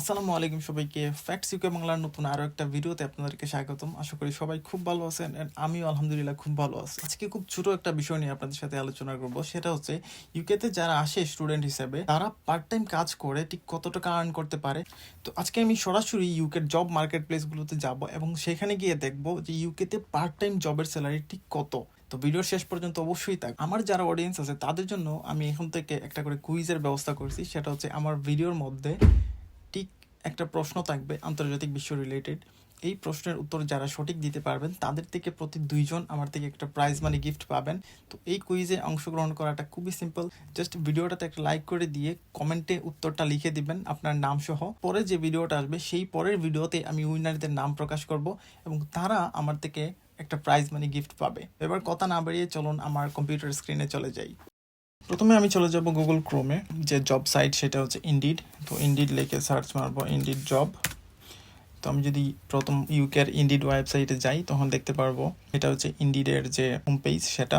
আসসালামু আলাইকুম সবাইকে। ফ্যাক্টস ইউকে বাংলার নতুন আরও একটা ভিডিওতে আপনাদেরকে স্বাগতম। আশা করি সবাই খুব ভালো আছেন and আমিও আলহামদুলিল্লাহ খুব ভালো আছি। আজকে খুব ছোট একটা বিষয় নিয়ে আপনাদের সাথে আলোচনা করব। সেটা হচ্ছে ইউকেতে যারা আসে স্টুডেন্ট হিসেবে, তারা পার্ট টাইম কাজ করে ঠিক কত টাকা আর্ন করতে পারে? তো আজকে আমি সরাসরি ইউকের জব মার্কেট প্লেসগুলোতে যাব এবং সেখানে গিয়ে দেখব যে ইউকেতে পার্ট টাইম জবের স্যালারি ঠিক কত। তো ভিডিওর শেষ পর্যন্ত অবশ্যই থাক। আমার যারা অডিয়েন্স আছে, তাদের জন্য আমি এখন থেকে একটা করে কুইজের ব্যবস্থা করছি। সেটা হচ্ছে আমার ভিডিওর মধ্যে ঠিক একটা প্রশ্ন থাকবে, আন্তর্জাতিক বিশ্ব রিলেটেড এই প্রশ্নের উত্তর যারা সঠিক দিতে পারবেন, তাদের থেকে প্রতি দুইজন আমার থেকে একটা প্রাইজ মানি গিফট পাবেন। তো এই কুইজে অংশগ্রহণ করাটা খুবই সিম্পল জাস্ট ভিডিওটাতে একটা লাইক করে দিয়ে কমেন্টে উত্তরটা লিখে দিবেন আপনার নাম সহ পরে যে ভিডিওটা আসবে, সেই পরের ভিডিওতে আমি উইনারদের নাম প্রকাশ করব এবং তারা আমার থেকে একটা প্রাইজ মানি গিফট পাবে। এবার কথা না বাড়িয়ে চলুন আমার কম্পিউটার স্ক্রিনে চলে যাই। প্রথমে আমি চলে যাব গুগল ক্রোমে যে জব সাইট সেটা হচ্ছে ইন্ডিড তো ইন্ডিড লিখে সার্চ মারবো ইন্ডিড জব তো আমি যদি প্রথম ইউকের ইন্ডিড ওয়েবসাইটে যাই, তখন দেখতে পারব এটা হচ্ছে ইন্ডিডের যে হোম পেজ সেটা।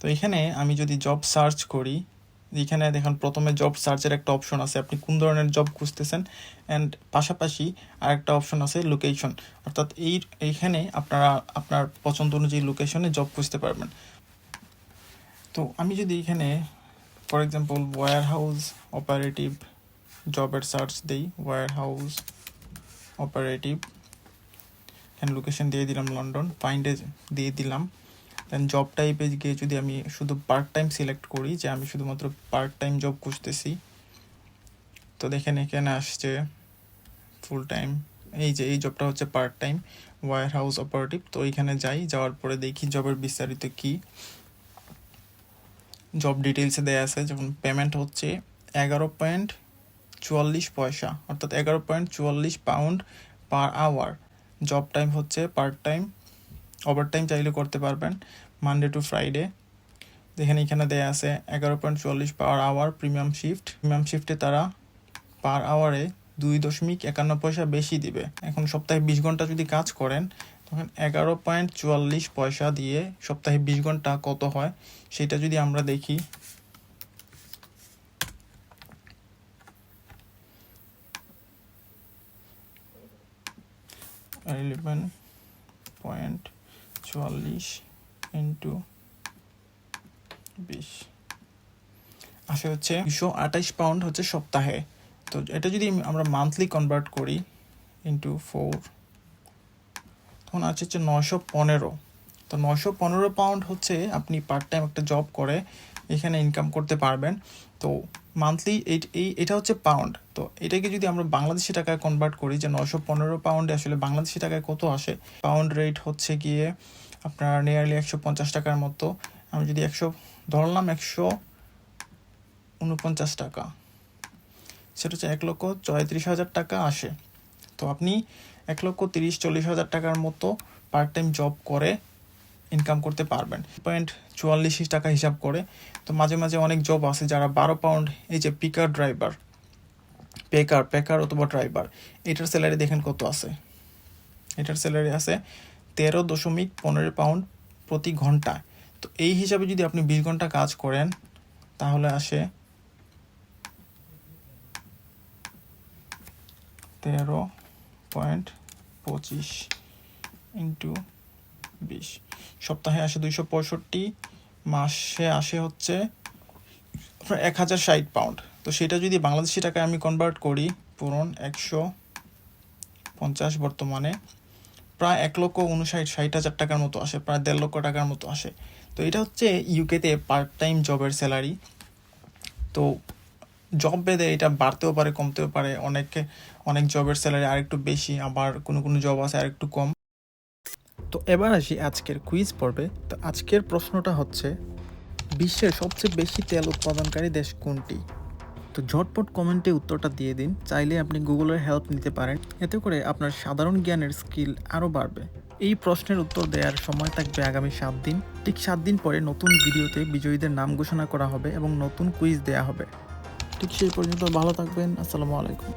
তো এখানে আমি যদি জব সার্চ করি, এখানে দেখুন প্রথমে জব সার্চের একটা অপশন আছে, আপনি কোন ধরনের জব খুঁজতেছেন অ্যান্ড পাশাপাশি আরেকটা অপশন আছে লোকেশন অর্থাৎ এই এইখানে আপনারা, আপনার পছন্দ অনুযায়ী লোকেশনে জব খুঁজতে পারবেন। তো আমি যদি এখানে for example warehouse operative জবের সার্চ দিই ওয়ার হাউস অপারেটিভ এখানে লোকেশন দিয়ে দিলাম লন্ডন ফাইন্ডে দিয়ে দিলাম দেন জব টাইপে গিয়ে যদি আমি শুধু পার্ট টাইম সিলেক্ট করি, যে আমি শুধুমাত্র পার্ট টাইম জব খুঁজতেছি, তো দেখেন এখানে আসছে ফুল টাইম এই যে, এই জবটা হচ্ছে part time warehouse operative তো এইখানে যাই, যাওয়ার পরে দেখি জবের বিস্তারিত কী। জব ডিটেলসে দেয়া আছে যেমন পেমেন্ট হচ্ছে এগারো পয়েন্ট চুয়াল্লিশ পয়সা, অর্থাৎ এগারো পয়েন্ট চুয়াল্লিশ pound per hour job time হচ্ছে পার্ট টাইম ওভার টাইম চাইলে করতে পারবেন মানডে টু ফ্রাইডে যেখানে এখানে দেয়া আছে এগারো পয়েন্ট চুয়াল্লিশ per hour premium shift premium শিফটে তারা পার আওয়ারে দুই দশমিক একান্ন পয়সা বেশি দিবে। এখন সপ্তাহে বিশ ঘণ্টা যদি কাজ করেন তখন এগারো পয়েন্ট চুয়াল্লিশ পয়সা দিয়ে সপ্তাহে বিশ ঘণ্টা কত হয়, সেটা যদি আমরা দেখি। ইলেভেন পয়েন্ট চুয়াল্লিশ ইন্টু বিশ। আসে হচ্ছে দুশো আঠাইশ পাউন্ড হচ্ছে সপ্তাহে। তো এটা যদি আমরা মান্থলি কনভার্ট করি, ইন্টু ফোর তখন আছে হচ্ছে নয়শো পনেরো। তো নয়শো পনেরো পাউন্ড হচ্ছে আপনি পার্ট টাইম একটা জব করে এখানে ইনকাম করতে পারবেন। তো মান্থলি এই এই, এটা হচ্ছে পাউন্ড তো এটাকে যদি আমরা বাংলাদেশি টাকায় কনভার্ট করি যে নশো পনেরো পাউন্ডে আসলে বাংলাদেশি টাকায় কত আসে? পাউন্ড রেট হচ্ছে গিয়ে আপনার নিয়ারলি একশো পঞ্চাশ টাকার মতো। আমি যদি একশো, ধরলাম একশো উনপঞ্চাশ টাকা। সেটা হচ্ছে এক লক্ষ চৌত্রিশ হাজার টাকা আসে। তো আপনি এক লক্ষ তিরিশ চল্লিশ হাজার টাকার মতো পার্ট টাইম জব করে ইনকাম করতে পারবেন। পয়েন্ট চুয়াল্লিশ টাকা হিসাব করে। তো মাঝে মাঝে অনেক জব আছে যারা বারো পাউন্ড এই যে পিকার ড্রাইভার পেকার পেকার অথবা ড্রাইভার এটার স্যালারি দেখেন কত আছে? এটার স্যালারি আছে তেরো দশমিক পনেরো পাউন্ড প্রতি ঘণ্টা। তো এই হিসাবে যদি আপনি বিশ ঘণ্টা কাজ করেন, তাহলে আসে তেরো পয়েন্ট পঁচিশ ইন্টু বিশ। সপ্তাহে আসে দুইশো পঁয়ষট্টি, মাসে আসে হচ্ছে এক হাজার ষাট পাউন্ড তো সেটা যদি বাংলাদেশি টাকায় আমি কনভার্ট করি, পূরণ একশো পঞ্চাশ বর্তমানে, প্রায় এক লক্ষ উনষাট, ষাট হাজার টাকার মতো আসে, প্রায় দেড় লক্ষ টাকার মতো আসে। তো এটা হচ্ছে ইউকেতে পার্ট টাইম জবের স্যালারি তো জব বেঁধে এটা বাড়তেও পারে, কমতেও পারে। অনেকে অনেক জবের স্যালারি আরেকটু বেশি, আবার কোনো কোনো জব আছে আরেকটু কম। তো এবার আসি আজকের কুইজ পর্বে। তো আজকের প্রশ্নটা হচ্ছে, বিশ্বের সবচেয়ে বেশি তেল উৎপাদনকারী দেশ কোনটি? তো ঝটপট কমেন্টে উত্তরটা দিয়ে দিন, চাইলে আপনি গুগলের হেল্প নিতে পারেন। এতে করে আপনার সাধারণ জ্ঞানের স্কিল আরও বাড়বে। এই প্রশ্নের উত্তর দেওয়ার সময় থাকবে আগামী সাত দিন। ঠিক সাত দিন পরে নতুন ভিডিওতে বিজয়ীদের নাম ঘোষণা করা হবে এবং নতুন কুইজ দেয়া হবে। ঠিক পর্যন্ত ভালো থাকবেন। আসসালামু আলাইকুম।